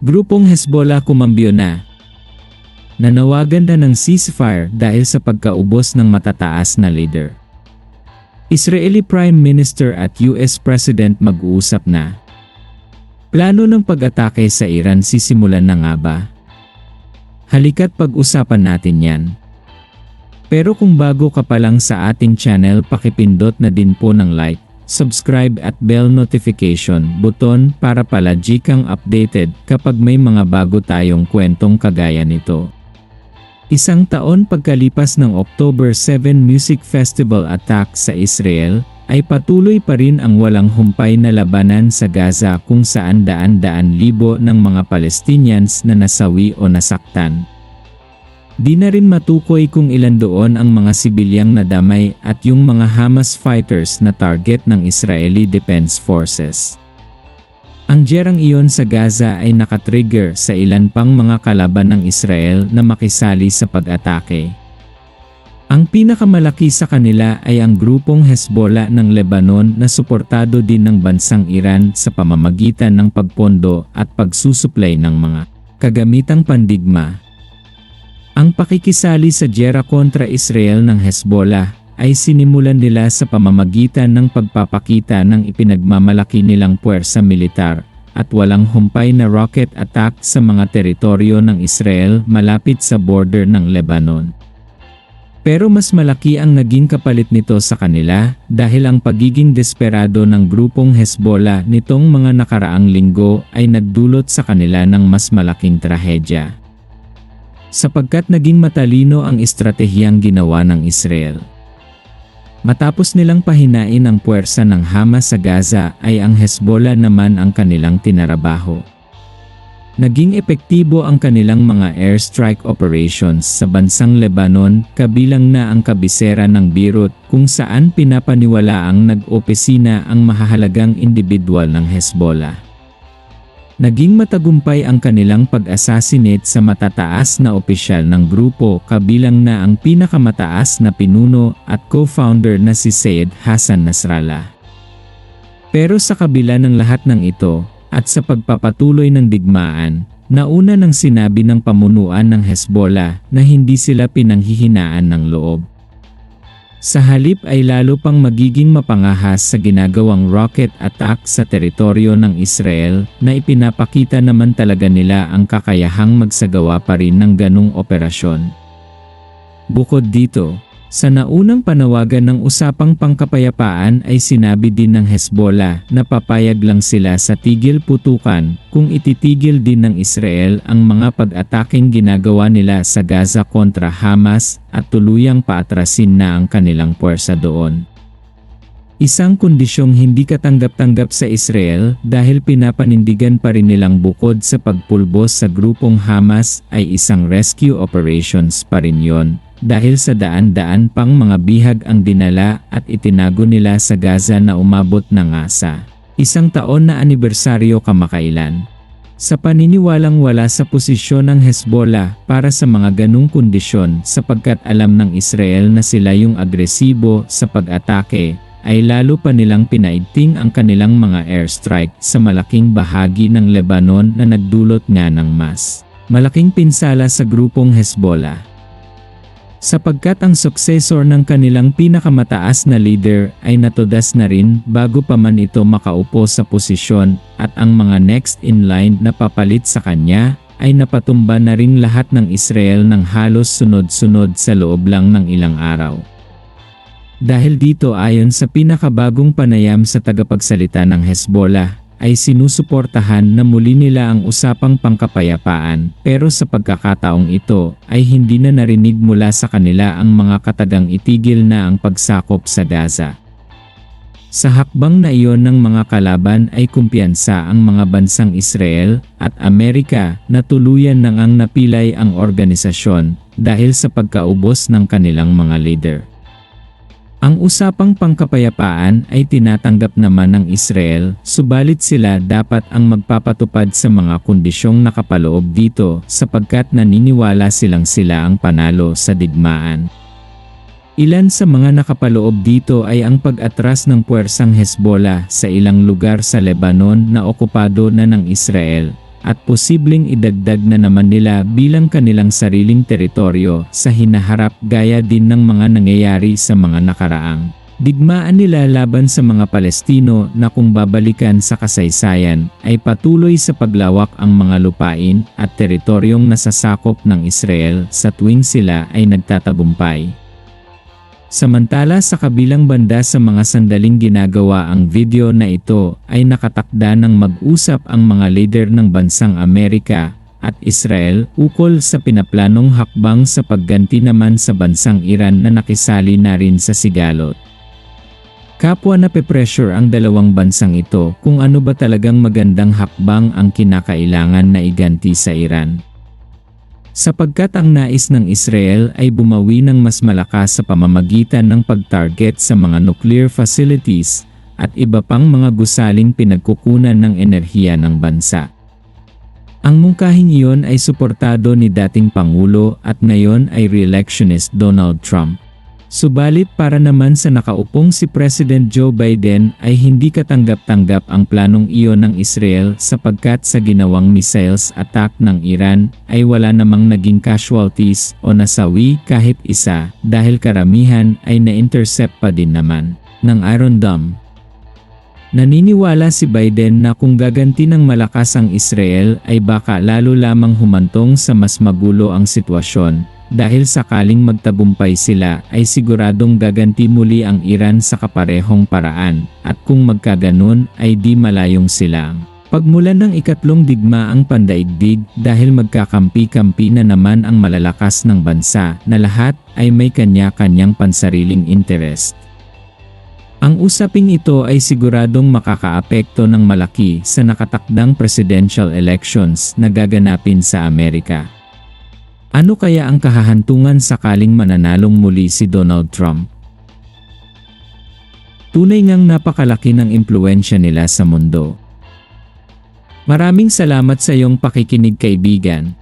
Grupong Hezbollah kumambyo na. Nanawagan na ng ceasefire dahil sa pagkaubos ng matataas na leader. Israeli Prime Minister at US President mag-uusap na. Plano ng pag-atake sa Iran sisimulan na nga ba? Halika't pag-usapan natin yan. Pero kung bago ka pa lang sa ating channel pakipindot na din po ng like, subscribe at bell notification button para palagi kang updated kapag may mga bago tayong kwentong kagaya nito. Isang taon pagkalipas ng October 7 Music Festival attack sa Israel, ay patuloy pa rin ang walang humpay na labanan sa Gaza kung saan daan-daan libo ng mga Palestinians na nasawi o nasaktan. Di na rin matukoy kung ilan doon ang mga sibilyang nadamay at yung mga Hamas fighters na target ng Israeli Defense Forces. Ang jerang iyon sa Gaza ay nakatrigger sa ilan pang mga kalaban ng Israel na makisali sa pag-atake. Ang pinakamalaki sa kanila ay ang grupong Hezbollah ng Lebanon na suportado din ng bansang Iran sa pamamagitan ng pagpondo at pagsusuplay ng mga kagamitang pandigma. Ang pakikisali sa gera kontra Israel ng Hezbollah ay sinimulan nila sa pamamagitan ng pagpapakita ng ipinagmamalaki nilang puwersa militar at walang humpay na rocket attack sa mga teritoryo ng Israel malapit sa border ng Lebanon. Pero mas malaki ang naging kapalit nito sa kanila dahil ang pagiging desperado ng grupong Hezbollah nitong mga nakaraang linggo ay nagdulot sa kanila ng mas malaking trahedya. Sapagkat naging matalino ang estratehiyang ginawa ng Israel. Matapos nilang pahinain ang puwersa ng Hamas sa Gaza ay ang Hezbollah naman ang kanilang tinarabaho. Naging epektibo ang kanilang mga airstrike operations sa bansang Lebanon kabilang na ang kabisera ng Beirut kung saan pinapaniwalaang nag-opisina ang mahahalagang individual ng Hezbollah. Naging matagumpay ang kanilang pag-assassinate sa matataas na opisyal ng grupo kabilang na ang pinakamataas na pinuno at co-founder na si Syed Hassan Nasrallah. Pero sa kabila ng lahat ng ito, at sa pagpapatuloy ng digmaan, nauna nang sinabi ng pamunuan ng Hezbollah na hindi sila pinanghihinaan ng loob. Sa halip ay lalo pang magiging mapangahas sa ginagawang rocket attack sa teritoryo ng Israel na ipinapakita naman talaga nila ang kakayahang magsagawa pa rin ng ganong operasyon. Bukod dito, sa naunang panawagan ng usapang pangkapayapaan ay sinabi din ng Hezbollah na papayag lang sila sa tigil putukan kung ititigil din ng Israel ang mga pag-ataking ginagawa nila sa Gaza kontra Hamas at tuluyang paatrasin na ang kanilang puwersa doon. Isang kondisyong hindi katanggap-tanggap sa Israel dahil pinapanindigan pa rin nilang bukod sa pagpulbos sa grupong Hamas ay isang rescue operations pa rin yon dahil sa daan-daan pang mga bihag ang dinala at itinago nila sa Gaza na umabot na nga sa isang taon na anibersaryo kamakailan. Sa paniniwalang wala sa posisyon ng Hezbollah para sa mga ganong kondisyon sapagkat alam ng Israel na sila yung agresibo sa pag-atake, ay lalo pa nilang pinaigting ang kanilang mga airstrike sa malaking bahagi ng Lebanon na nagdulot nga ng mas malaking pinsala sa grupong Hezbollah. Sapagkat ang suksesor ng kanilang pinakamataas na leader ay natudas na rin bago pa man ito makaupo sa posisyon at ang mga next in line na papalit sa kanya ay napatumba na rin lahat ng Israel ng halos sunod-sunod sa loob lang ng ilang araw. Dahil dito ayon sa pinakabagong panayam sa tagapagsalita ng Hezbollah, ay sinusuportahan na muli nila ang usapang pangkapayapaan pero sa pagkakataong ito ay hindi na narinig mula sa kanila ang mga katagang itigil na ang pagsakop sa Gaza. Sa hakbang na iyon ng mga kalaban ay kumpiyansa ang mga bansang Israel at Amerika na tuluyan nang ang napilay ang organisasyon dahil sa pagkaubos ng kanilang mga leader. Ang usapang pangkapayapaan ay tinatanggap naman ng Israel, subalit sila dapat ang magpapatupad sa mga kondisyong nakapaloob dito sapagkat naniniwala silang sila ang panalo sa digmaan. Ilan sa mga nakapaloob dito ay ang pag-atras ng puwersang Hezbollah sa ilang lugar sa Lebanon na okupado na ng Israel, at posibleng idagdag na naman nila bilang kanilang sariling teritoryo sa hinaharap gaya din ng mga nangyayari sa mga nakaraang. Digmaan nila laban sa mga Palestino na kung babalikan sa kasaysayan ay patuloy sa paglawak ang mga lupain at teritoryong nasasakop ng Israel sa tuwing sila ay nagtatagumpay. Samantala sa kabilang banda sa mga sandaling ginagawa ang video na ito ay nakatakda ng mag-usap ang mga leader ng bansang Amerika at Israel ukol sa pinaplanong hakbang sa pagganti naman sa bansang Iran na nakisali na rin sa sigalot. Kapwa na pe-pressure ang dalawang bansang ito kung ano ba talagang magandang hakbang ang kinakailangan na iganti sa Iran. Sapagkat ang nais ng Israel ay bumawi ng mas malakas sa pamamagitan ng pag-target sa mga nuclear facilities at iba pang mga gusaling pinagkukunan ng enerhiya ng bansa. Ang mungkahing iyon ay suportado ni dating Pangulo at ngayon ay re-electionist Donald Trump. Subalit para naman sa nakaupong si President Joe Biden ay hindi katanggap-tanggap ang planong iyon ng Israel sapagkat sa ginawang missiles attack ng Iran ay wala namang naging casualties o nasawi kahit isa dahil karamihan ay na-intercept pa din naman ng Iron Dome. Naniniwala si Biden na kung gaganti ng malakas ang Israel ay baka lalo lamang humantong sa mas magulo ang sitwasyon dahil sakaling magtagumpay sila ay siguradong gaganti muli ang Iran sa kaparehong paraan at kung magkaganon ay di malayong silang. Pagmulan ng ikatlong digmaang pandaigdig dahil magkakampi-kampi na naman ang malalakas ng bansa na lahat ay may kanya-kanyang pansariling interest. Ang usaping ito ay siguradong makakaapekto ng malaki sa nakatakdang presidential elections na gaganapin sa Amerika. Ano kaya ang kahahantungan sakaling mananalong muli si Donald Trump? Tunay ngang napakalaki ng impluensya nila sa mundo. Maraming salamat sa iyong pakikinig kaibigan.